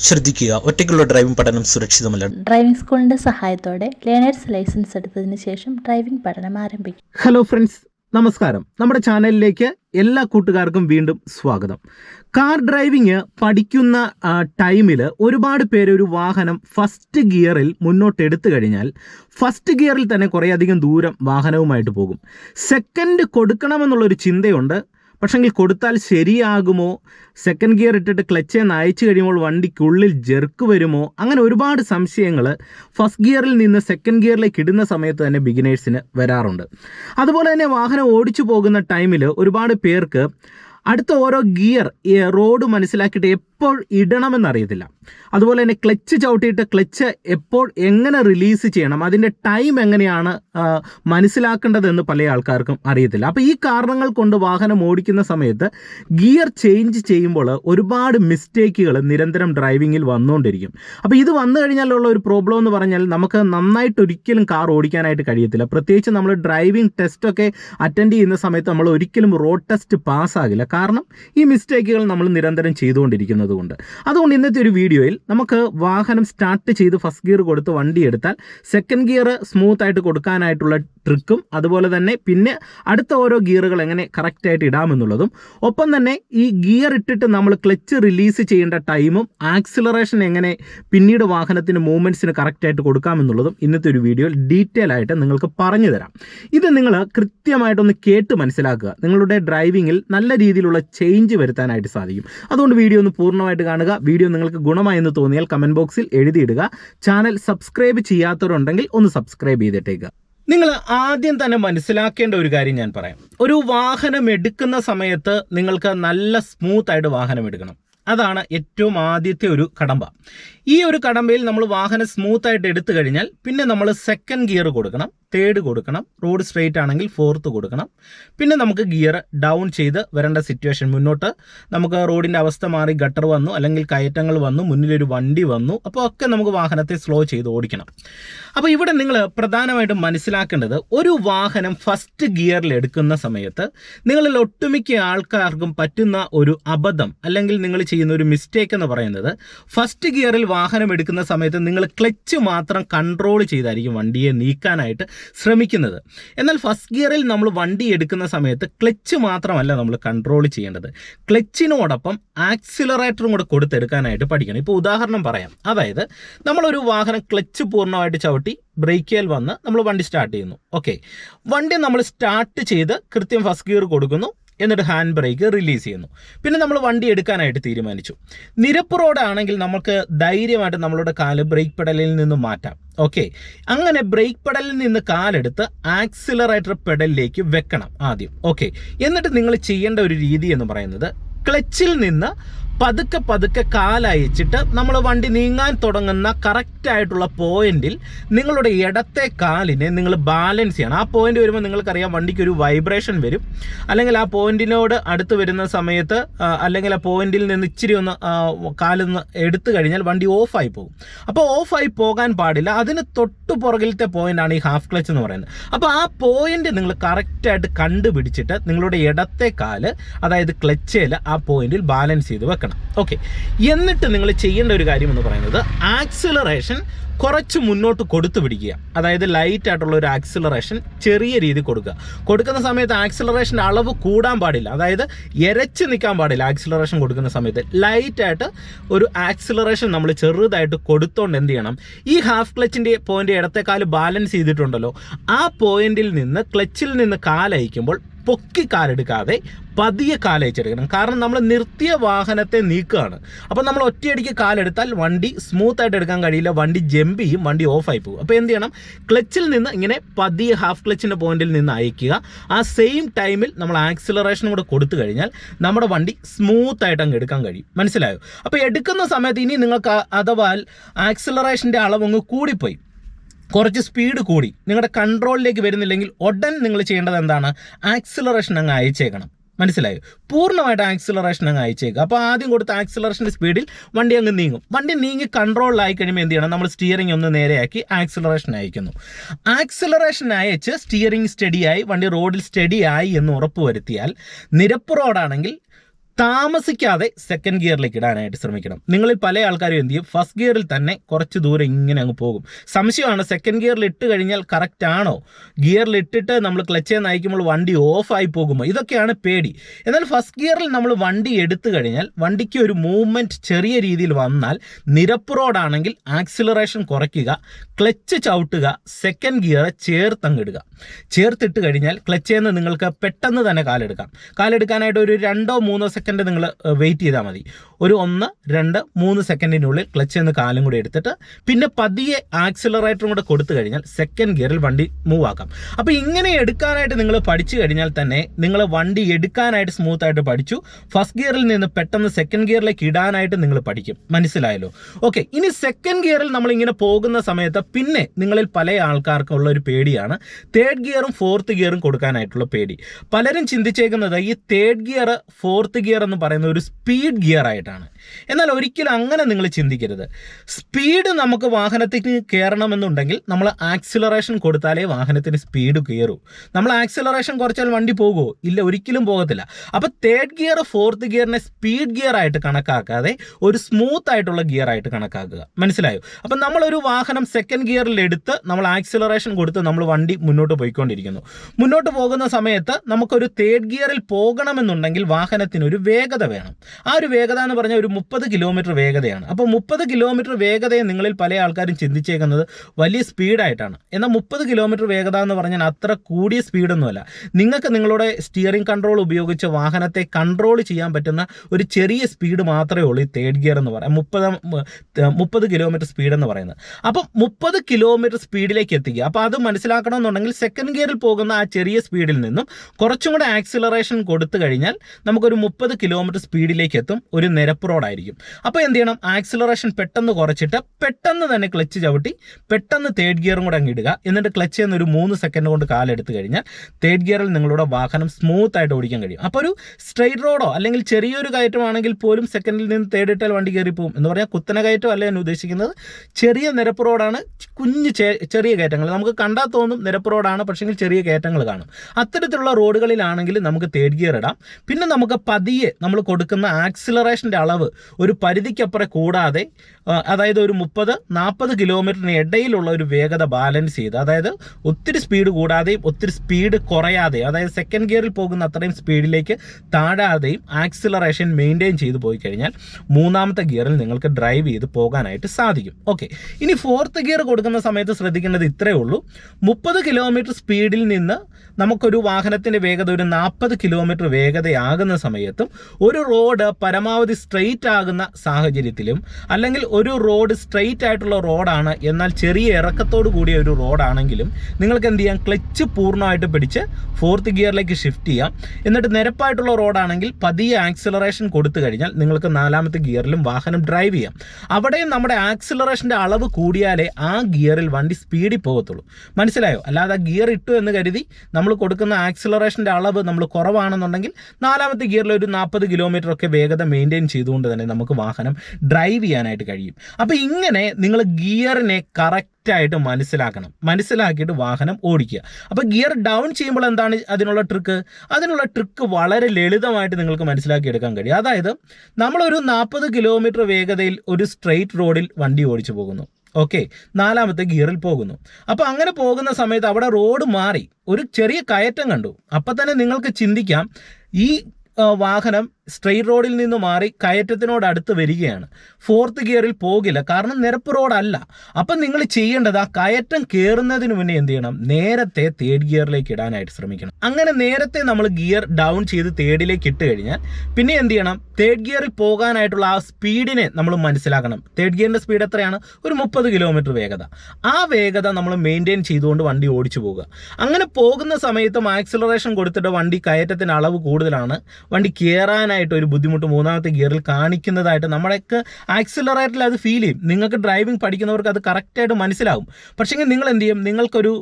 ശ്രദ്ധിക്കുക. ഒറ്റയ്ക്കുള്ള ഡ്രൈവിംഗ് പഠനം സുരക്ഷിതമല്ല. ഡ്രൈവിംഗ് സ്കൂളിന്റെ സഹായത്തോടെ ലേണേഴ്സ് ലൈസൻസ് എടുത്തതിന് ശേഷം ഡ്രൈവിംഗ് പഠനം ആരംഭിക്കും. ഹലോ ഫ്രണ്ട്സ് നമസ്കാരം. നമ്മുടെ ചാനലിലേക്ക് എല്ലാ കൂട്ടുകാർക്കും വീണ്ടും സ്വാഗതം. കാർ ഡ്രൈവിംഗ് പഠിക്കുന്ന ടൈമിൽ ഒരുപാട് പേര് ഒരു വാഹനം ഫസ്റ്റ് ഗിയറിൽ മുന്നോട്ട് എടുത്തു കഴിഞ്ഞാൽ ഫസ്റ്റ് ഗിയറിൽ തന്നെ കുറേയധികം ദൂരം വാഹനവുമായിട്ട് പോകും. സെക്കൻഡ് കൊടുക്കണമെന്നുള്ളൊരു ചിന്തയുണ്ട്. പക്ഷെങ്കിൽ കൊടുത്താൽ ശരിയാകുമോ? സെക്കൻഡ് ഗിയർ ഇട്ടിട്ട് ക്ലച്ച് നയിച്ചു കഴിയുമ്പോൾ വണ്ടിക്കുള്ളിൽ ജെർക്ക് വരുമോ? അങ്ങനെ ഒരുപാട് സംശയങ്ങൾ ഫസ്റ്റ് ഗിയറിൽ നിന്ന് സെക്കൻഡ് ഗിയറിലേക്ക് ഇടുന്ന സമയത്ത് തന്നെ ബിഗിനേഴ്സിന് വരാറുണ്ട്. അതുപോലെ തന്നെ വാഹനം ഓടിച്ചു പോകുന്ന ടൈമിൽ ഒരുപാട് പേർക്ക് അടുത്ത ഓരോ ഗിയർ റോഡ് മനസ്സിലാക്കിയിട്ട് എപ്പോൾ ഇടണമെന്നറിയത്തില്ല. അതുപോലെ തന്നെ ക്ലച്ച് ചവിട്ടിയിട്ട് ക്ലച്ച് എപ്പോൾ എങ്ങനെ റിലീസ് ചെയ്യണം അതിന്റെ ടൈം എങ്ങനെയാണ് മനസ്സിലാക്കേണ്ടതെന്ന് പല ആൾക്കാർക്കും അറിയത്തില്ല. അപ്പോൾ ഈ കാരണങ്ങൾ കൊണ്ട് വാഹനം ഓടിക്കുന്ന സമയത്ത് ഗിയർ ചേഞ്ച് ചെയ്യുമ്പോൾ ഒരുപാട് മിസ്റ്റേക്കുകൾ നിരന്തരം ഡ്രൈവിങ്ങിൽ വന്നുകൊണ്ടിരിക്കും. അപ്പോൾ ഇത് വന്നു കഴിഞ്ഞാലുള്ള ഒരു പ്രോബ്ലം എന്ന് പറഞ്ഞാൽ നമുക്ക് നന്നായിട്ട് ഒരിക്കലും കാർ ഓടിക്കാനായിട്ട് കഴിയത്തില്ല. പ്രത്യേകിച്ച് നമ്മൾ ഡ്രൈവിംഗ് ടെസ്റ്റൊക്കെ അറ്റൻഡ് ചെയ്യുന്ന സമയത്ത് നമ്മൾ ഒരിക്കലും റോഡ് ടെസ്റ്റ് പാസ്സാകില്ല കാരണം ഈ മിസ്റ്റേക്കുകൾ നമ്മൾ നിരന്തരം ചെയ്തുകൊണ്ടിരിക്കുന്നത് കൊണ്ട് അതുകൊണ്ട് ഇന്നത്തെ ഒരു വീഡിയോയിൽ നമുക്ക് വാഹനം സ്റ്റാർട്ട് ചെയ്ത് ഫസ്റ്റ് ഗിയർ കൊടുത്ത് വണ്ടി എടുത്താൽ സെക്കൻഡ് ഗിയർ സ്മൂത്ത് ആയിട്ട് കൊടുക്കാനായിട്ടുള്ള ട്രിക്കും അതുപോലെ തന്നെ പിന്നെ അടുത്ത ഓരോ ഗിയറുകൾ എങ്ങനെ കറക്റ്റായിട്ട് ഇടാമെന്നുള്ളതും. ഒപ്പം തന്നെ ഈ ഗിയർ ഇട്ടിട്ട് നമ്മൾ ക്ലച്ച് റിലീസ് ചെയ്യേണ്ട ടൈമും ആക്സിലറേഷൻ എങ്ങനെ പിന്നീട് വാഹനത്തിന് മൂവ്മെന്റ്സിന് കറക്റ്റായിട്ട് കൊടുക്കാമെന്നുള്ളതും ഇന്നത്തെ ഒരു വീഡിയോയിൽ ഡീറ്റെയിൽ ആയിട്ട് നിങ്ങൾക്ക് പറഞ്ഞു തരാം. ഇത് നിങ്ങൾ കൃത്യമായിട്ടൊന്ന് കേട്ട് മനസ്സിലാക്കുക. നിങ്ങളുടെ ഡ്രൈവിങ്ങിൽ നല്ല രീതിയിലുള്ള ചേഞ്ച് വരുത്താനായിട്ട് സാധിക്കും. അതുകൊണ്ട് വീഡിയോ ഒന്ന് പൂർണമായിട്ട് കാണുക. വീഡിയോ നിങ്ങൾക്ക് ഗുണമായി എന്ന് തോന്നിയാൽ കമന്റ് ബോക്സിൽ എഴുതിയിടുക. ചാനൽ സബ്സ്ക്രൈബ് ചെയ്യാത്തവരുണ്ടെങ്കിൽ ഒന്ന് സബ്സ്ക്രൈബ് ചെയ്തിട്ടേക്കുക നിങ്ങൾ ആദ്യം തന്നെ മനസ്സിലാക്കേണ്ട ഒരു കാര്യം ഞാൻ പറയാം. ഒരു വാഹനം എടുക്കുന്ന സമയത്ത് നിങ്ങൾക്ക് നല്ല സ്മൂത്ത് ആയിട്ട് വാഹനം എടുക്കണം. അതാണ് ഏറ്റവും ആദ്യത്തെ ഒരു കടമ്പ. ഈ ഒരു കടമ്പയിൽ നമ്മൾ വാഹനം സ്മൂത്ത് ആയിട്ട് എടുത്തു കഴിഞ്ഞാൽ പിന്നെ നമ്മൾ സെക്കൻഡ് ഗിയർ കൊടുക്കണം തേർഡ് കൊടുക്കണം റോഡ് സ്ട്രെയിറ്റ് ആണെങ്കിൽ ഫോർത്ത് കൊടുക്കണം. പിന്നെ നമുക്ക് ഗിയർ ഡൗൺ ചെയ്ത് വരേണ്ട സിറ്റുവേഷൻ മുന്നോട്ട്. നമുക്ക് റോഡിന്റെ അവസ്ഥ മാറി ഗട്ടർ വന്നു അല്ലെങ്കിൽ കയറ്റങ്ങൾ വന്നു മുന്നിലൊരു വണ്ടി വന്നു അപ്പോൾ ഒക്കെ നമുക്ക് വാഹനത്തെ സ്ലോ ചെയ്ത് ഓടിക്കണം. അപ്പോൾ ഇവിടെ നിങ്ങൾ പ്രധാനമായിട്ടും മനസ്സിലാക്കേണ്ടത് ഒരു വാഹനം ഫസ്റ്റ് ഗിയറിൽ എടുക്കുന്ന സമയത്ത് നിങ്ങളിൽ ഒട്ടുമിക്ക ആൾക്കാർക്കും പറ്റുന്ന ഒരു അബദ്ധം അല്ലെങ്കിൽ നിങ്ങൾ ചെയ്യുന്ന ഒരു മിസ്റ്റേക്ക് എന്ന് പറയുന്നത് ഫസ്റ്റ് ഗിയറിൽ വാഹനം എടുക്കുന്ന സമയത്ത് നിങ്ങൾ ക്ലച്ച് മാത്രം കൺട്രോൾ ചെയ്തായിരിക്കും വണ്ടിയെ നീക്കാനായിട്ട് ശ്രമിക്കുന്നത്. എന്നാൽ ഫസ്റ്റ് ഗിയറിൽ നമ്മൾ വണ്ടി എടുക്കുന്ന സമയത്ത് ക്ലച്ച് മാത്രമല്ല നമ്മൾ കൺട്രോൾ ചെയ്യേണ്ടത്. ക്ലച്ചിനോടൊപ്പം ആക്സിലറേറ്ററും കൂടെ കൊടുത്തെടുക്കാനായിട്ട് പഠിക്കണം. ഇപ്പോൾ ഉദാഹരണം പറയാം. അതായത് നമ്മളൊരു വാഹനം ക്ലച്ച് പൂർണമായിട്ട് ചവിട്ടി ബ്രേക്കിൽ വന്ന് നമ്മൾ വണ്ടി സ്റ്റാർട്ട് ചെയ്യുന്നു. ഓക്കെ വണ്ടി നമ്മൾ സ്റ്റാർട്ട് ചെയ്ത് കൃത്യം ഫസ്റ്റ് ഗിയർ കൊടുക്കുന്നു. എന്നിട്ട് ഹാൻഡ് ബ്രേക്ക് റിലീസ് ചെയ്യുന്നു. പിന്നെ നമ്മൾ വണ്ടി എടുക്കാനായിട്ട് തീരുമാനിച്ചു. നിരപ്പ് റോഡാണെങ്കിൽ നമുക്ക് ധൈര്യമായിട്ട് നമ്മളുടെ കാൽ ബ്രേക്ക് പെഡലിൽ നിന്ന് മാറ്റാം. ഓക്കെ അങ്ങനെ ബ്രേക്ക് പെഡലിൽ നിന്ന് കാലെടുത്ത് ആക്സിലറേറ്റർ പെഡലിലേക്ക് വെക്കണം ആദ്യം. ഓക്കെ എന്നിട്ട് നിങ്ങൾ ചെയ്യേണ്ട ഒരു രീതി എന്ന് പറയുന്നത് ക്ലച്ചിൽ നിന്ന് പതുക്കെ പതുക്കെ കാലയച്ചിട്ട് നമ്മൾ വണ്ടി നീങ്ങാൻ തുടങ്ങുന്ന കറക്റ്റ് ആയിട്ടുള്ള പോയിന്റിൽ നിങ്ങളുടെ ഇടത്തെ കാലിനെ നിങ്ങൾ ബാലൻസ് ചെയ്യണം. ആ പോയിന്റ് വരുമ്പോൾ നിങ്ങൾക്കറിയാം വണ്ടിക്ക് ഒരു വൈബ്രേഷൻ വരും. അല്ലെങ്കിൽ ആ പോയിന്റിനോട് അടുത്ത് വരുന്ന സമയത്ത് അല്ലെങ്കിൽ ആ പോയിന്റിൽ നിന്ന് ഇച്ചിരി ഒന്ന് കാലൊന്ന് എടുത്തു കഴിഞ്ഞാൽ വണ്ടി ഓഫായി പോകും. അപ്പോൾ ഓഫായി പോകാൻ പാടില്ല. അതിന് തൊട്ടു പുറകിലത്തെ പോയിന്റാണ് ഈ ഹാഫ് ക്ലച്ച് എന്ന് പറയുന്നത്. അപ്പോൾ ആ പോയിന്റ് നിങ്ങൾ കറക്റ്റായിട്ട് കണ്ടുപിടിച്ചിട്ട് നിങ്ങളുടെ ഇടത്തെ കാൽ അതായത് ക്ലച്ചേൽ ആ പോയിന്റിൽ ബാലൻസ് ചെയ്ത് വെക്കണം. ഓക്കെ എന്നിട്ട് നിങ്ങൾ ചെയ്യേണ്ട ഒരു കാര്യം എന്ന് പറയുന്നത് ആക്സിലറേഷൻ കുറച്ച് മുന്നോട്ട് കൊടുത്തു പിടിക്കുക. അതായത് ലൈറ്റ് ആയിട്ടുള്ള ഒരു ആക്സിലറേഷൻ ചെറിയ രീതി കൊടുക്കുക. കൊടുക്കുന്ന സമയത്ത് ആക്സിലറേഷന്റെ അളവ് കൂടാൻ പാടില്ല. അതായത് ഇരച്ച് നിൽക്കാൻ പാടില്ല ആക്സിലറേഷൻ കൊടുക്കുന്ന സമയത്ത്. ലൈറ്റായിട്ട് ഒരു ആക്സിലറേഷൻ നമ്മൾ ചെറുതായിട്ട് കൊടുത്തോണ്ട് എന്ത് ചെയ്യണം? ഈ ഹാഫ് ക്ലച്ചിന്റെ പോയിന്റ് ഇടത്തേക്കാൽ ബാലൻസ് ചെയ്തിട്ടുണ്ടല്ലോ. ആ പോയിന്റിൽ നിന്ന് ക്ലച്ചിൽ നിന്ന് കാലയക്കുമ്പോൾ പൊക്കി കാലെടുക്കാതെ പതിയെ കാലയച്ചെടുക്കണം. കാരണം നമ്മൾ നിർത്തിയ വാഹനത്തെ നീക്കുകയാണ്. അപ്പോൾ നമ്മൾ ഒറ്റയടിക്ക് കാലെടുത്താൽ വണ്ടി സ്മൂത്ത് ആയിട്ട് എടുക്കാൻ കഴിയില്ല വണ്ടി ജമ്പ് ചെയ്യും വണ്ടി ഓഫായി പോകും. അപ്പോൾ എന്ത് ചെയ്യണം? ക്ലച്ചിൽ നിന്ന് ഇങ്ങനെ പതിയെ ഹാഫ് ക്ലച്ചിന്റെ പോയിന്റിൽ നിന്ന് അയക്കുക ആ സെയിം ടൈമിൽ നമ്മൾ ആക്സിലറേഷനും കൂടെ കൊടുത്തു കഴിഞ്ഞാൽ നമ്മുടെ വണ്ടി സ്മൂത്ത് ആയിട്ട് അങ്ങ് എടുക്കാൻ കഴിയും. മനസ്സിലായോ? അപ്പോൾ എടുക്കുന്ന സമയത്ത് ഇനി നിങ്ങൾക്ക് അഥവാ ആക്സിലറേഷന്റെ അളവ് അങ്ങ് കൂടിപ്പോയി. കുറച്ച് സ്പീഡ് കൂടി. നിങ്ങളുടെ കൺട്രോളിലേക്ക് വരുന്നില്ലെങ്കിൽ ഉടൻ നിങ്ങൾ ചെയ്യേണ്ടത് എന്താണ്? ആക്സിലറേഷൻ അങ്ങ് അയച്ചേക്കണം. മനസ്സിലായോ? പൂർണമായിട്ട് ആക്സിലറേഷൻ അങ്ങ് അയച്ചേക്കുക. അപ്പോൾ ആദ്യം കൊടുത്ത ആക്സിലറേഷന്റെ സ്പീഡിൽ വണ്ടി അങ്ങ് നീങ്ങും. വണ്ടി നീങ്ങി കൺട്രോളിലായി കഴിയുമ്പോൾ എന്ത് ചെയ്യണം? നമ്മൾ സ്റ്റിയറിംഗ് ഒന്ന് നേരെയാക്കി ആക്സിലറേഷൻ അയക്കുന്നു. ആക്സിലറേഷൻ അയച്ച് സ്റ്റിയറിംഗ് സ്റ്റഡിയായി വണ്ടി റോഡിൽ സ്റ്റഡിയായി എന്ന് ഉറപ്പ് വരുത്തിയാൽ നിരപ്പ് റോഡാണെങ്കിൽ താമസിക്കാതെ സെക്കൻഡ് ഗിയറിലേക്ക് ഇടാനായിട്ട് ശ്രമിക്കണം. നിങ്ങളിൽ പല ആൾക്കാരും എന്ത് ചെയ്യും? ഫസ്റ്റ് ഗിയറിൽ തന്നെ കുറച്ച് ദൂരം ഇങ്ങനെ അങ്ങ് പോകും. സംശയമാണ് സെക്കൻഡ് ഗിയറിൽ ഇട്ട് കഴിഞ്ഞാൽ കറക്റ്റ് ആണോ? ഗിയറിൽ ഇട്ടിട്ട് നമ്മൾ ക്ലച്ച് നയിക്കുമ്പോൾ വണ്ടി ഓഫായി പോകുമോ? ഇതൊക്കെയാണ് പേടി. എന്നാൽ ഫസ്റ്റ് ഗിയറിൽ നമ്മൾ വണ്ടി എടുത്തു കഴിഞ്ഞാൽ വണ്ടിക്ക് ഒരു മൂവ്മെന്റ് ചെറിയ രീതിയിൽ വന്നാൽ നിരപ്പ് റോഡാണെങ്കിൽ ആക്സിലറേഷൻ കുറയ്ക്കുക ക്ലച്ച് ചവിട്ടുക സെക്കൻഡ് ഗിയർ ചേർത്തങ്ങിടുക ചേർത്തിട്ട് കഴിഞ്ഞാൽ ക്ലച്ചിൽ നിന്ന് നിങ്ങൾക്ക് പെട്ടെന്ന് തന്നെ കാലെടുക്കാം. കാലെടുക്കാനായിട്ട് ഒരു രണ്ടോ മൂന്നോ സെക്കൻഡ് നിങ്ങൾ വെയിറ്റ് ചെയ്താൽ മതി. ഒരു ഒന്ന് രണ്ട് മൂന്ന് സെക്കൻഡിനുള്ളിൽ ക്ലച്ച് എന്ന് കാലും കൂടി എടുത്തിട്ട് പിന്നെ പതിയെ ആക്സിലറേറ്ററും കൂടെ കൊടുത്തു കഴിഞ്ഞാൽ സെക്കൻഡ് ഗിയറിൽ വണ്ടി മൂവ് ആക്കാം. അപ്പോൾ ഇങ്ങനെ എടുക്കാനായിട്ട് നിങ്ങൾ പഠിച്ചു കഴിഞ്ഞാൽ തന്നെ നിങ്ങൾ വണ്ടി എടുക്കാനായിട്ട് സ്മൂത്ത് ആയിട്ട് പഠിച്ചു. ഫസ്റ്റ് ഗിയറിൽ നിന്ന് പെട്ടെന്ന് സെക്കൻഡ് ഗിയറിലേക്ക് ഇടാനായിട്ട് നിങ്ങൾ പഠിക്കും. മനസ്സിലായല്ലോ? ഓക്കെ ഇനി സെക്കൻഡ് ഗിയറിൽ നമ്മൾ ഇങ്ങനെ പോകുന്ന സമയത്ത് പിന്നെ നിങ്ങളിൽ പല ആൾക്കാർക്കും ഉള്ള ഒരു പേടിയാണ്. തേർഡ് ഗിയറും ഫോർത്ത് ഗിയറും കൊടുക്കാനായിട്ടുള്ള പേടി. പലരും ചിന്തിച്ചേക്കുന്നത് ഈ തേർഡ് ഗിയർ ഫോർത്ത് ഗിയർ എന്ന് പറയുന്നത് ഒരു സ്പീഡ് ഗിയർ ആയിട്ടാണ് എന്നാൽ ഒരിക്കലും അങ്ങനെ നിങ്ങൾ ചിന്തിക്കരുത്. സ്പീഡ് നമുക്ക് വാഹനത്തിന് കയറണമെന്നുണ്ടെങ്കിൽ നമ്മൾ ആക്സിലറേഷൻ കൊടുത്താലേ വാഹനത്തിന് സ്പീഡ് കയറൂ. നമ്മൾ ആക്സിലറേഷൻ കുറച്ചാൽ വണ്ടി പോകുമോ ഇല്ല ഒരിക്കലും പോകത്തില്ല. അപ്പോൾ തേർഡ് ഗിയർ ഫോർത്ത് ഗിയറിനെ സ്പീഡ് ഗിയർ ആയിട്ട് കണക്കാക്കാതെ ഒരു സ്മൂത്ത് ആയിട്ടുള്ള ഗിയർ ആയിട്ട് കണക്കാക്കുക. മനസ്സിലായോ? അപ്പം നമ്മളൊരു വാഹനം സെക്കൻഡ് ഗിയറിൽ എടുത്ത് നമ്മൾ ആക്സിലറേഷൻ കൊടുത്ത് നമ്മൾ വണ്ടി മുന്നോട്ട് പോയിക്കൊണ്ടിരിക്കുന്നു. മുന്നോട്ട് പോകുന്ന സമയത്ത് നമുക്കൊരു തേർഡ് ഗിയറിൽ പോകണമെന്നുണ്ടെങ്കിൽ വാഹനത്തിന് ഒരു വേഗത വേണം. ആ ഒരു വേഗത എന്ന് പറഞ്ഞാൽ ഒരു മുപ്പത് കിലോമീറ്റർ വേഗതയാണ്. അപ്പോൾ മുപ്പത് കിലോമീറ്റർ വേഗതയെ നിങ്ങളിൽ പല ആൾക്കാരും ചിന്തിച്ചേക്കുന്നത് വലിയ സ്പീഡായിട്ടാണ്. എന്നാൽ മുപ്പത് കിലോമീറ്റർ വേഗത എന്ന് പറഞ്ഞാൽ അത്ര കൂടിയ സ്പീഡൊന്നുമല്ല. നിങ്ങൾക്ക് നിങ്ങളുടെ സ്റ്റിയറിംഗ് കൺട്രോൾ ഉപയോഗിച്ച് വാഹനത്തെ കൺട്രോൾ ചെയ്യാൻ പറ്റുന്ന ഒരു ചെറിയ സ്പീഡ് മാത്രമേ ഉള്ളൂ ഈ തേർഡ് ഗിയർ എന്ന് പറയാം മുപ്പത് മുപ്പത് കിലോമീറ്റർ സ്പീഡ് എന്ന് പറയുന്നത്. അപ്പം മുപ്പത് കിലോമീറ്റർ സ്പീഡിലേക്ക് എത്തിക്കുക. അപ്പോൾ അത് മനസ്സിലാക്കണമെന്നുണ്ടെങ്കിൽ സെക്കൻഡ് ഗിയറിൽ പോകുന്ന ആ ചെറിയ സ്പീഡിൽ നിന്നും കുറച്ചും കൂടെ ആക്സിലറേഷൻ കൊടുത്തു കഴിഞ്ഞാൽ നമുക്കൊരു മുപ്പത് കിലോമീറ്റർ സ്പീഡിലേക്ക് എത്തും. ഒരു നിരപ്പ് റോഡായിരിക്കും അപ്പോൾ എന്ത് ചെയ്യണം? ആക്സിലറേഷൻ പെട്ടെന്ന് കുറച്ചിട്ട് പെട്ടെന്ന് തന്നെ ക്ലച്ച് ചവിട്ടി പെട്ടെന്ന് തേർഡ് ഗിയറും കൂടെ അങ്ങ് ഇടുക. എന്നിട്ട് ക്ലച്ച് ചെയ്യുന്ന ഒരു മൂന്ന് സെക്കൻഡ് കൊണ്ട് കാലെടുത്ത് കഴിഞ്ഞാൽ തേർഡ് ഗിയറിൽ നിങ്ങളുടെ വാഹനം സ്മൂത്ത് ആയിട്ട് ഓടിക്കാൻ കഴിയും. അപ്പോൾ ഒരു സ്ട്രെയിറ്റ് റോഡോ അല്ലെങ്കിൽ ചെറിയൊരു കയറ്റമാണെങ്കിൽ പോലും സെക്കൻഡിൽ നിന്ന് തേർഡ് ഇട്ടാൽ വണ്ടി കയറി പോകും എന്ന് പറഞ്ഞാൽ കുത്തന കയറ്റം അല്ല ഞാൻ ഉദ്ദേശിക്കുന്നത്. ചെറിയ നിരപ്പ് റോഡാണ് കുഞ്ഞ് ചെറിയ കയറ്റങ്ങൾ. നമുക്ക് കണ്ടാൽ തോന്നും നിരപ്പ് റോഡാണ് പക്ഷേങ്കിൽ ചെറിയ കയറ്റങ്ങൾ കാണും. അത്തരത്തിലുള്ള റോഡുകളിലാണെങ്കിൽ നമുക്ക് തേർഡ് ഗിയർ ഇടാം. പിന്നെ നമുക്ക് പതിയെ നമ്മൾ കൊടുക്കുന്ന ആക്സിലറേഷന്റെ അളവ് ഒരു പരിധിക്കപ്പുറം കൂടാതെ അതായത് ഒരു മുപ്പത് നാൽപ്പത് കിലോമീറ്ററിന് ഇടയിലുള്ള ഒരു വേഗത ബാലൻസ് ചെയ്ത് അതായത് ഒത്തിരി സ്പീഡ് കൂടാതെയും ഒത്തിരി സ്പീഡ് കുറയാതെയും അതായത് സെക്കൻഡ് ഗിയറിൽ പോകുന്ന അത്രയും സ്പീഡിലേക്ക് താഴാതെയും ആക്സിലറേഷൻ മെയിന്റെയിൻ ചെയ്ത് പോയി കഴിഞ്ഞാൽ മൂന്നാമത്തെ ഗിയറിൽ നിങ്ങൾക്ക് ഡ്രൈവ് ചെയ്ത് പോകാനായിട്ട് സാധിക്കും. ഓക്കെ ഇനി ഫോർത്ത് ഗിയർ കൊടുക്കുന്ന സമയത്ത് ശ്രദ്ധിക്കേണ്ടത് ഇത്രയേ ഉള്ളൂ. മുപ്പത് കിലോമീറ്റർ സ്പീഡിൽ നിന്ന് നമുക്കൊരു വാഹനത്തിന്റെ വേഗത ഒരു നാൽപ്പത് കിലോമീറ്റർ വേഗതയാകുന്ന സമയത്തും ഒരു റോഡ് പരമാവധി സ്ട്രെയിറ്റ് ആകുന്ന സാഹചര്യത്തിലും അല്ലെങ്കിൽ ഒരു റോഡ് സ്ട്രെയിറ്റ് ആയിട്ടുള്ള റോഡാണ് എന്നാൽ ചെറിയ ഇറക്കത്തോടു കൂടിയ ഒരു റോഡാണെങ്കിലും നിങ്ങൾക്ക് എന്ത് ചെയ്യാം? ക്ലച്ച് പൂർണമായിട്ട് പിടിച്ച് ഫോർത്ത് ഗിയറിലേക്ക് ഷിഫ്റ്റ് ചെയ്യാം. എന്നിട്ട് നിരപ്പായിട്ടുള്ള റോഡാണെങ്കിൽ പതിയെ ആക്സിലറേഷൻ കൊടുത്തു കഴിഞ്ഞാൽ നിങ്ങൾക്ക് നാലാമത്തെ ഗിയറിലും വാഹനം ഡ്രൈവ് ചെയ്യാം. അവിടെയും നമ്മുടെ ആക്സിലറേഷന്റെ അളവ് കൂടിയാലേ ആ ഗിയറിൽ വണ്ടി സ്പീഡിൽ പോകത്തുള്ളൂ. മനസ്സിലായോ? അല്ലാതെ ഗിയർ ഇട്ടു എന്ന് കരുതി നമ്മൾ കൊടുക്കുന്ന ആക്സിലറേഷന്റെ അളവ് നമ്മൾ കുറവാണെന്നുണ്ടെങ്കിൽ നാലാമത്തെ ഗിയറിൽ ഒരു നാൽപ്പത് കിലോമീറ്റർ ഒക്കെ വേഗത മെയിന്റെയിൻ ചെയ്തുകൊണ്ട് തന്നെ നമുക്ക് വാഹനം ഡ്രൈവ് ചെയ്യാനായിട്ട് കഴിയും. അപ്പോൾ ഇങ്ങനെ നിങ്ങൾ ഗിയറിനെ കറക്റ്റായിട്ട് മനസ്സിലാക്കണം. മനസ്സിലാക്കിയിട്ട് വാഹനം ഓടിക്കുക. അപ്പോൾ ഗിയർ ഡൗൺ ചെയ്യുമ്പോൾ എന്താണ് അതിനുള്ള ട്രിക്ക് അതിനുള്ള ട്രിക്ക് വളരെ ലളിതമായിട്ട് നിങ്ങൾക്ക് മനസ്സിലാക്കിയെടുക്കാൻ കഴിയും. അതായത് നമ്മളൊരു നാൽപ്പത് കിലോമീറ്റർ വേഗതയിൽ ഒരു സ്ട്രെയിറ്റ് റോഡിൽ വണ്ടി ഓടിച്ചു പോകുന്നു. ഓക്കെ നാലാമത്തെ ഗിയറിൽ പോകുന്നു. അപ്പോൾ അങ്ങനെ പോകുന്ന സമയത്ത് അവിടെ റോഡ് മാറി ഒരു ചെറിയ കയറ്റം കണ്ടു. അപ്പം തന്നെ നിങ്ങൾക്ക് ചിന്തിക്കാം ഈ വാഹനം സ്ട്രെയിറ്റ് റോഡിൽ നിന്ന് മാറി കയറ്റത്തിനോട് അടുത്ത് വരികയാണ്. ഫോർത്ത് ഗിയറിൽ പോകില്ല. കാരണം നിരപ്പ് റോഡല്ല അപ്പം നിങ്ങൾ ചെയ്യേണ്ടത് ആ കയറ്റം കയറുന്നതിന് മുന്നേ എന്ത് ചെയ്യണം? നേരത്തെ തേർഡ് ഗിയറിലേക്ക് ഇടാനായിട്ട് ശ്രമിക്കണം. അങ്ങനെ നേരത്തെ നമ്മൾ ഗിയർ ഡൗൺ ചെയ്ത് തേർഡിലേക്ക് ഇട്ട് കഴിഞ്ഞാൽ പിന്നെ എന്ത് ചെയ്യണം? തേർഡ് ഗിയറിൽ പോകാനായിട്ടുള്ള ആ സ്പീഡിനെ നമ്മൾ മനസ്സിലാക്കണം. തേർഡ് ഗിയറിന്റെ സ്പീഡ് എത്രയാണ്? ഒരു മുപ്പത് കിലോമീറ്റർ വേഗത. ആ വേഗത നമ്മൾ മെയിന്റെയിൻ ചെയ്തുകൊണ്ട് വണ്ടി ഓടിച്ചു പോകുക അങ്ങനെ പോകുന്ന സമയത്ത് ആക്സിലറേഷൻ കൊടുത്തിട്ട് വണ്ടി കയറ്റത്തിന് അളവ് കൂടുതലാണ്. വണ്ടി കയറാനായിട്ട് ഒരു ബുദ്ധിമുട്ട് മൂന്നാമത്തെ ഗിയറിൽ കാണിക്കുന്നതായിട്ട് നമ്മളൊക്കെ ആക്സിലറേറ്ററിൽ അത് ഫീൽ ചെയ്യും. നിങ്ങൾക്ക് ഡ്രൈവിംഗ് പഠിക്കുന്നവർക്ക് അത് കറക്റ്റായിട്ട് മനസ്സിലാവും. പക്ഷേങ്കിൽ നിങ്ങൾ എന്ത് ചെയ്യും? നിങ്ങൾക്കൊരു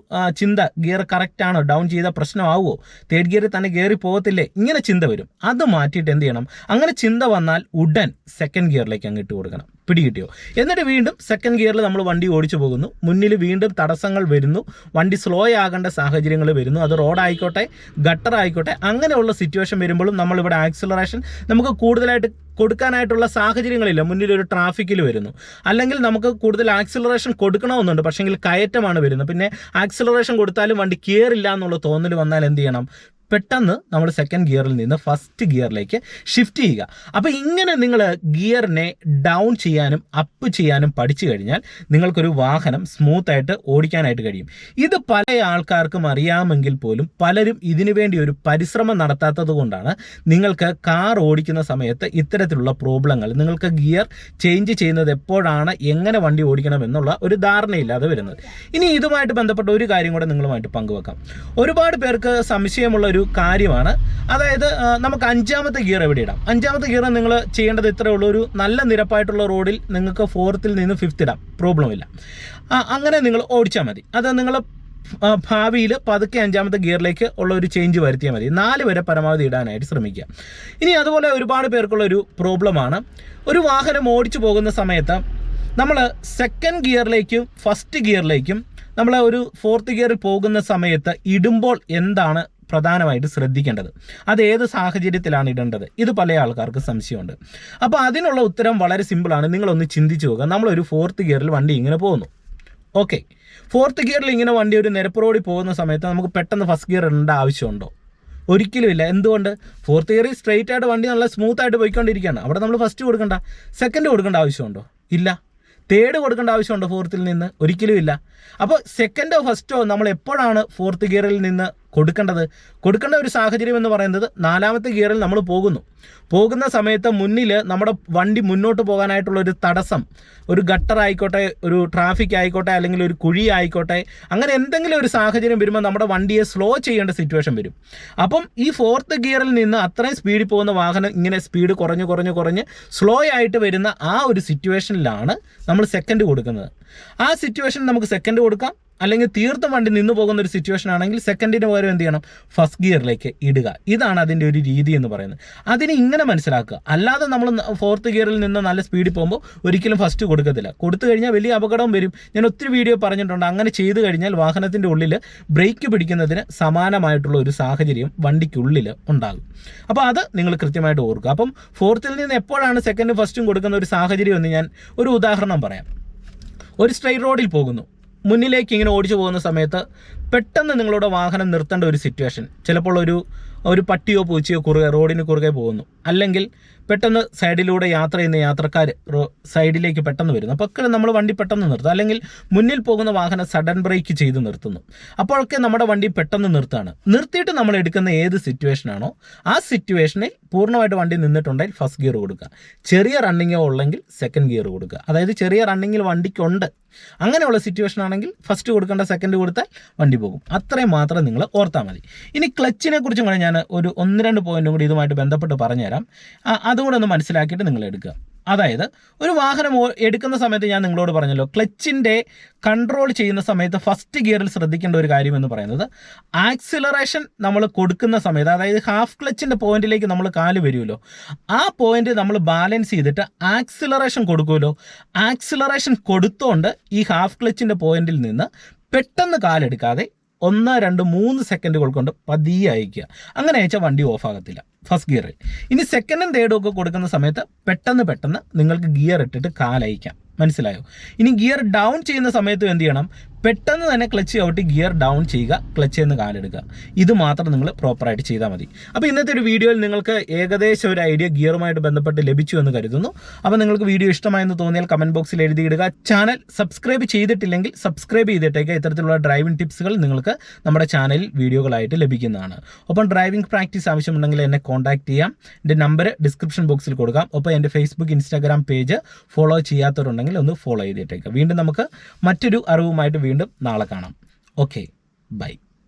ചിന്ത ഗിയർ കറക്റ്റ് ആണോ ഡൗൺ ചെയ്താൽ പ്രശ്നമാവുമോ തേർഡ് ഗിയറിൽ തന്നെ ഗിയറി പോകത്തില്ലേ? ഇങ്ങനെ ചിന്ത വരും. അത് മാറ്റിയിട്ട് എന്ത് ചെയ്യണം? അങ്ങനെ ചിന്ത വന്നാൽ ഉടൻ സെക്കൻഡ് ഗിയറിലേക്ക് അങ്ങ് ഇട്ട് കൊടുക്കണം. പിടികിട്ടിയോ? എന്നിട്ട് വീണ്ടും സെക്കൻഡ് ഗിയറിൽ നമ്മൾ വണ്ടി ഓടിച്ചു പോകുന്നു. മുന്നിൽ വീണ്ടും തടസ്സങ്ങൾ വരുന്നു. വണ്ടി സ്ലോ ആകേണ്ട സാഹചര്യങ്ങൾ വരുന്നു. അത് റോഡായിക്കോട്ടെ ഗട്ടർ ആയിക്കോട്ടെ അങ്ങനെയുള്ള സിറ്റുവേഷൻ വരുമ്പോഴും നമ്മളിവിടെ ആക്സിലറേഷൻ നമുക്ക് കൂടുതലായിട്ട് കൊടുക്കാനായിട്ടുള്ള സാഹചര്യങ്ങളില്ല. മുന്നിൽ ഒരു ട്രാഫിക്കിൽ വരുന്നു. അല്ലെങ്കിൽ നമുക്ക് കൂടുതൽ ആക്സിലറേഷൻ കൊടുക്കണമെന്നുണ്ട്. പക്ഷേങ്കിൽ കയറ്റമാണ് വരുന്നത്. പിന്നെ ആക്സിലറേഷൻ കൊടുത്താലും വണ്ടി കയറില്ല എന്നുള്ള തോന്നൽ വന്നാൽ എന്ത് ചെയ്യണം? പെട്ടെന്ന് നമ്മൾ സെക്കൻഡ് ഗിയറിൽ നിന്ന് ഫസ്റ്റ് ഗിയറിലേക്ക് ഷിഫ്റ്റ് ചെയ്യുക. അപ്പോൾ ഇങ്ങനെ നിങ്ങൾ ഗിയറിനെ ഡൗൺ ചെയ്യാനും അപ്പ് ചെയ്യാനും പഠിച്ചു കഴിഞ്ഞാൽ നിങ്ങൾക്കൊരു വാഹനം സ്മൂത്ത് ആയിട്ട് ഓടിക്കാനായിട്ട് കഴിയും. ഇത് പല ആൾക്കാർക്കും അറിയാമെങ്കിൽ പോലും പലരും ഇതിനു വേണ്ടി ഒരു പരിശ്രമം നടത്താത്തത് കൊണ്ടാണ് നിങ്ങൾക്ക് കാർ ഓടിക്കുന്ന സമയത്ത് ഇത്തരത്തിലുള്ള പ്രോബ്ലങ്ങൾ നിങ്ങൾക്ക് ഗിയർ ചേഞ്ച് ചെയ്യുന്നത് എപ്പോഴാണ് എങ്ങനെ വണ്ടി ഓടിക്കണം എന്നുള്ള ഒരു ധാരണയില്ലാതെ വരുന്നത്. ഇനി ഇതുമായിട്ട് ബന്ധപ്പെട്ട ഒരു കാര്യം കൂടെ നിങ്ങളുമായിട്ട് പങ്കുവെക്കാം. ഒരുപാട് പേർക്ക് സംശയമുള്ള ഒരു കാര്യമാണ്. അതായത് നമുക്ക് അഞ്ചാമത്തെ ഗിയർ എവിടെ ഇടാം? അഞ്ചാമത്തെ ഗിയർ നിങ്ങൾ ചെയ്യേണ്ടത് ഇത്രയേ ഉള്ളൂ ഒരു നല്ല നിരപ്പായിട്ടുള്ള റോഡിൽ നിങ്ങൾക്ക് ഫോർത്തിൽ നിന്ന് ഫിഫ്ത്ത് ഇടാം. പ്രോബ്ലം ഇല്ല. അങ്ങനെ നിങ്ങൾ ഓടിച്ചാൽ മതി. അത് നിങ്ങൾ ഭാവിയിൽ പതുക്കെ അഞ്ചാമത്തെ ഗിയറിലേക്ക് ഉള്ള ഒരു ചേഞ്ച് വരുത്തിയാൽ മതി. നാല് വരെ പരമാവധി ഇടാനായിട്ട് ശ്രമിക്കുക. ഇനി അതുപോലെ ഒരുപാട് പേർക്കുള്ള ഒരു പ്രോബ്ലമാണ് ഒരു വാഹനം ഓടിച്ചു പോകുന്ന സമയത്ത് നമ്മൾ സെക്കൻഡ് ഗിയറിലേക്കും ഫസ്റ്റ് ഗിയറിലേക്കും നമ്മൾ ഒരു ഫോർത്ത് ഗിയറിൽ പോകുന്ന സമയത്ത് ഇടുമ്പോൾ എന്താണ് പ്രധാനമായിട്ട് ശ്രദ്ധിക്കേണ്ടത്. അത് ഏത് സാഹചര്യത്തിലാണ് ഇടേണ്ടത്? ഇത് പല ആൾക്കാർക്ക് സംശയമുണ്ട്. അപ്പോൾ അതിനുള്ള ഉത്തരം വളരെ സിമ്പിളാണ്. നിങ്ങളൊന്ന് ചിന്തിച്ചു നോക്കുക നമ്മളൊരു ഫോർത്ത് ഗിയറിൽ വണ്ടി ഇങ്ങനെ പോകുന്നു. ഓക്കെ. ഫോർത്ത് ഗിയറിൽ ഇങ്ങനെ വണ്ടി ഒരു നിരപ്പ് റോഡിൽ പോകുന്ന സമയത്ത് നമുക്ക് പെട്ടെന്ന് ഫസ്റ്റ് ഗിയർ ഇടേണ്ട ആവശ്യമുണ്ടോ? ഒരിക്കലും ഇല്ല. എന്തുകൊണ്ട്? ഫോർത്ത് ഗിയറിൽ സ്ട്രെയിറ്റ് ആയിട്ട് വണ്ടി നല്ല സ്മൂത്ത് ആയിട്ട് പോയിക്കൊണ്ടിരിക്കുകയാണ്. അവിടെ നമ്മൾ ഫസ്റ്റ് കൊടുക്കണ്ട. സെക്കൻഡ് കൊടുക്കേണ്ട ആവശ്യമുണ്ടോ? ഇല്ല. തേർഡ് കൊടുക്കേണ്ട ആവശ്യമുണ്ടോ ഫോർത്തിൽ നിന്ന്? ഒരിക്കലും ഇല്ല. അപ്പോൾ സെക്കൻഡോ ഫസ്റ്റോ നമ്മൾ എപ്പോഴാണ് ഫോർത്ത് ഗിയറിൽ നിന്ന് കൊടുക്കേണ്ടത്. കൊടുക്കേണ്ട ഒരു സാഹചര്യം എന്ന് പറയുന്നത് നാലാമത്തെ ഗിയറിൽ നമ്മൾ പോകുന്നു. പോകുന്ന സമയത്ത് മുന്നിൽ നമ്മുടെ വണ്ടി മുന്നോട്ട് പോകാനായിട്ടുള്ള ഒരു തടസ്സം ഒരു ഗട്ടർ ആയിക്കോട്ടെ ഒരു ട്രാഫിക് ആയിക്കോട്ടെ അല്ലെങ്കിൽ ഒരു കുഴി ആയിക്കോട്ടെ അങ്ങനെ എന്തെങ്കിലും ഒരു സാഹചര്യം വരുമ്പോൾ നമ്മുടെ വണ്ടിയെ സ്ലോ ചെയ്യേണ്ട സിറ്റുവേഷൻ വരും. അപ്പം ഈ ഫോർത്ത് ഗിയറിൽ നിന്ന് അത്രയും സ്പീഡിൽ പോകുന്ന വാഹനം ഇങ്ങനെ സ്പീഡ് കുറഞ്ഞ് കുറഞ്ഞ് കുറഞ്ഞ് സ്ലോ ആയിട്ട് വരുന്ന ആ ഒരു സിറ്റുവേഷനിലാണ് നമ്മൾ സെക്കൻഡ് കൊടുക്കുന്നത്. ആ സിറ്റുവേഷൻ നമുക്ക് സെക്കൻഡ് കൊടുക്കാം. അല്ലെങ്കിൽ തീർത്തും വണ്ടി നിന്ന് പോകുന്ന ഒരു സിറ്റുവേഷൻ ആണെങ്കിൽ സെക്കൻഡിന് പകരം എന്ത് ചെയ്യണം? ഫസ്റ്റ് ഗിയറിലേക്ക് ഇടുക. ഇതാണ് അതിന്റെ ഒരു രീതി എന്ന് പറയുന്നത്. അതിനെ ഇങ്ങനെ മനസ്സിലാക്കുക. അല്ലാതെ നമ്മൾ ഫോർത്ത് ഗിയറിൽ നിന്ന് നല്ല സ്പീഡിൽ പോകുമ്പോൾ ഒരിക്കലും ഫസ്റ്റ് കൊടുക്കത്തില്ല. കൊടുത്തു കഴിഞ്ഞാൽ വലിയ അപകടം വരും. ഞാൻ ഒത്തിരി വീഡിയോ പറഞ്ഞിട്ടുണ്ട്. അങ്ങനെ ചെയ്തു കഴിഞ്ഞാൽ വാഹനത്തിന്റെ ഉള്ളിൽ ബ്രേക്ക് പിടിക്കുന്നതിന് സമാനമായിട്ടുള്ള ഒരു സാഹചര്യം വണ്ടിക്കുള്ളിൽ ഉണ്ടാകും. അപ്പോൾ അത് നിങ്ങൾ കൃത്യമായിട്ട് ഓർക്കുക. അപ്പം ഫോർത്തിൽ നിന്ന് എപ്പോഴാണ് സെക്കൻഡും ഫസ്റ്റും കൊടുക്കുന്ന ഒരു സാഹചര്യം എന്ന് ഞാൻ ഒരു ഉദാഹരണം പറയാം. ഒരു സ്ട്രെയിറ്റ് റോഡിൽ പോകുന്നു. മുന്നിലേക്ക് ഇങ്ങനെ ഓടിച്ചു പോകുന്ന സമയത്ത് പെട്ടെന്ന് നിങ്ങളുടെ വാഹനം നിർത്തേണ്ട ഒരു സിറ്റുവേഷൻ ചിലപ്പോൾ ഒരു ഒരു പട്ടിയോ പൂച്ചയോ കുറുകെ റോഡിന് കുറുകെ പോകുന്നു. അല്ലെങ്കിൽ പെട്ടെന്ന് സൈഡിലൂടെ യാത്ര ചെയ്യുന്ന യാത്രക്കാർ സൈഡിലേക്ക് പെട്ടെന്ന് വരുന്നു. അപ്പോൾ നമ്മൾ വണ്ടി പെട്ടെന്ന് നിർത്തും. അല്ലെങ്കിൽ മുന്നിൽ പോകുന്ന വാഹനം സഡൻ ബ്രേക്ക് ചെയ്ത് നിർത്തുന്നു. അപ്പോഴൊക്കെ നമ്മുടെ വണ്ടി പെട്ടെന്ന് നിർത്താണ് നിർത്തിയിട്ട് നമ്മൾ എടുക്കുന്ന ഏത് സിറ്റുവേഷനാണോ ആ സിറ്റുവേഷനിൽ പൂർണമായിട്ട് വണ്ടി നിന്നിട്ടുണ്ടെങ്കിൽ ഫസ്റ്റ് ഗിയർ കൊടുക്കുക. ചെറിയ റണ്ണിങ്ങോ ഉള്ളെങ്കിൽ സെക്കൻഡ് ഗിയർ കൊടുക്കുക. അതായത് ചെറിയ റണ്ണിങ്ങിൽ വണ്ടിക്കുണ്ട്. അങ്ങനെയുള്ള സിറ്റുവേഷൻ ആണെങ്കിൽ ഫസ്റ്റ് കൊടുക്കേണ്ട സെക്കൻഡ് കൊടുത്താൽ വണ്ടി പോകും. അത്രയും മാത്രം നിങ്ങൾ ഓർത്താൽ മതി. ഇനി ക്ലച്ചിനെ കുറിച്ചും കൂടെ ഞാൻ ഒരു ഒന്ന് രണ്ട് പോയിന്റും കൂടി ഇതുമായിട്ട് ബന്ധപ്പെട്ട് പറഞ്ഞുതരാം. അതും കൂടെ ഒന്ന് മനസ്സിലാക്കിയിട്ട് നിങ്ങൾ എടുക്കുക. അതായത് ഒരു വാഹനം എടുക്കുന്ന സമയത്ത് ഞാൻ നിങ്ങളോട് പറഞ്ഞല്ലോ ക്ലച്ചിന്റെ കൺട്രോൾ ചെയ്യുന്ന സമയത്ത് ഫസ്റ്റ് ഗിയറിൽ ശ്രദ്ധിക്കേണ്ട ഒരു കാര്യം എന്ന് പറയുന്നത് ആക്സിലറേഷൻ നമ്മൾ കൊടുക്കുന്ന സമയത്ത് അതായത് ഹാഫ് ക്ലച്ചിന്റെ പോയിന്റിലേക്ക് നമ്മൾ കാൽ വരുമല്ലോ ആ പോയിന്റ് നമ്മൾ ബാലൻസ് ചെയ്തിട്ട് ആക്സിലറേഷൻ കൊടുക്കുമല്ലോ. ആക്സിലറേഷൻ കൊടുത്തോണ്ട് ഈ ഹാഫ് ക്ലച്ചിന്റെ പോയിന്റിൽ നിന്ന് പെട്ടെന്ന് കാലെടുക്കാതെ ഒന്ന് രണ്ട് മൂന്ന് സെക്കൻഡുകൾ കൊണ്ട് പതിയെ അയക്കുക. അങ്ങനെ അയച്ചാൽ വണ്ടി ഓഫ് ആകത്തില്ല. ഫസ്റ്റ് ഗിയറിൽ ഇനി സെക്കൻഡും തേർഡും ഒക്കെ കൊടുക്കുന്ന സമയത്ത് പെട്ടെന്ന് പെട്ടെന്ന് നിങ്ങൾക്ക് ഗിയർ ഇട്ടിട്ട് കാലയക്കാം. മനസ്സിലായോ? ഇനി ഗിയർ ഡൗൺ ചെയ്യുന്ന സമയത്തും എന്ത് ചെയ്യണം? പെട്ടെന്ന് തന്നെ ക്ലച്ച് ചവിട്ടി ഗിയർ ഡൗൺ ചെയ്യുക ക്ലച്ച് എന്ന് കാലെടുക്കുക. ഇത് മാത്രം നിങ്ങൾ പ്രോപ്പറായിട്ട് ചെയ്താൽ മതി. അപ്പോൾ ഇന്നത്തെ ഒരു വീഡിയോയിൽ നിങ്ങൾക്ക് ഏകദേശം ഒരു ഐഡിയ ഗിയറുമായിട്ട് ബന്ധപ്പെട്ട് ലഭിച്ചു എന്ന് കരുതുന്നു. അപ്പോൾ നിങ്ങൾക്ക് വീഡിയോ ഇഷ്ടമായെന്ന് തോന്നിയാൽ കമന്റ് ബോക്സിൽ എഴുതിയിടുക ചാനൽ സബ്സ്ക്രൈബ് ചെയ്തിട്ടില്ലെങ്കിൽ സബ്സ്ക്രൈബ് ചെയ്തിട്ടേക്ക് ഇത്തരത്തിലുള്ള ഡ്രൈവിംഗ് ടിപ്സുകൾ നിങ്ങൾക്ക് നമ്മുടെ ചാനലിൽ വീഡിയോകളായിട്ട് ലഭിക്കുന്നതാണ്. ഒപ്പം ഡ്രൈവിംഗ് പ്രാക്ടീസ് ആവശ്യമുണ്ടെങ്കിൽ എന്നെ കോൺടാക്ട് ചെയ്യാം. എന്റെ നമ്പർ ഡിസ്ക്രിപ്ഷൻ ബോക്സിൽ കൊടുക്കാം. ഒപ്പം എന്റെ ഫേസ്ബുക്ക് ഇൻസ്റ്റാഗ്രാം പേജ് ഫോളോ ചെയ്യാത്തവരുണ്ടെങ്കിൽ ഒന്ന് ഫോളോ ചെയ്തിട്ടേക്കുക വീണ്ടും നമുക്ക് മറ്റൊരു അറിവുമായിട്ട് വീണ്ടും നാളെ കാണാം. Okay bye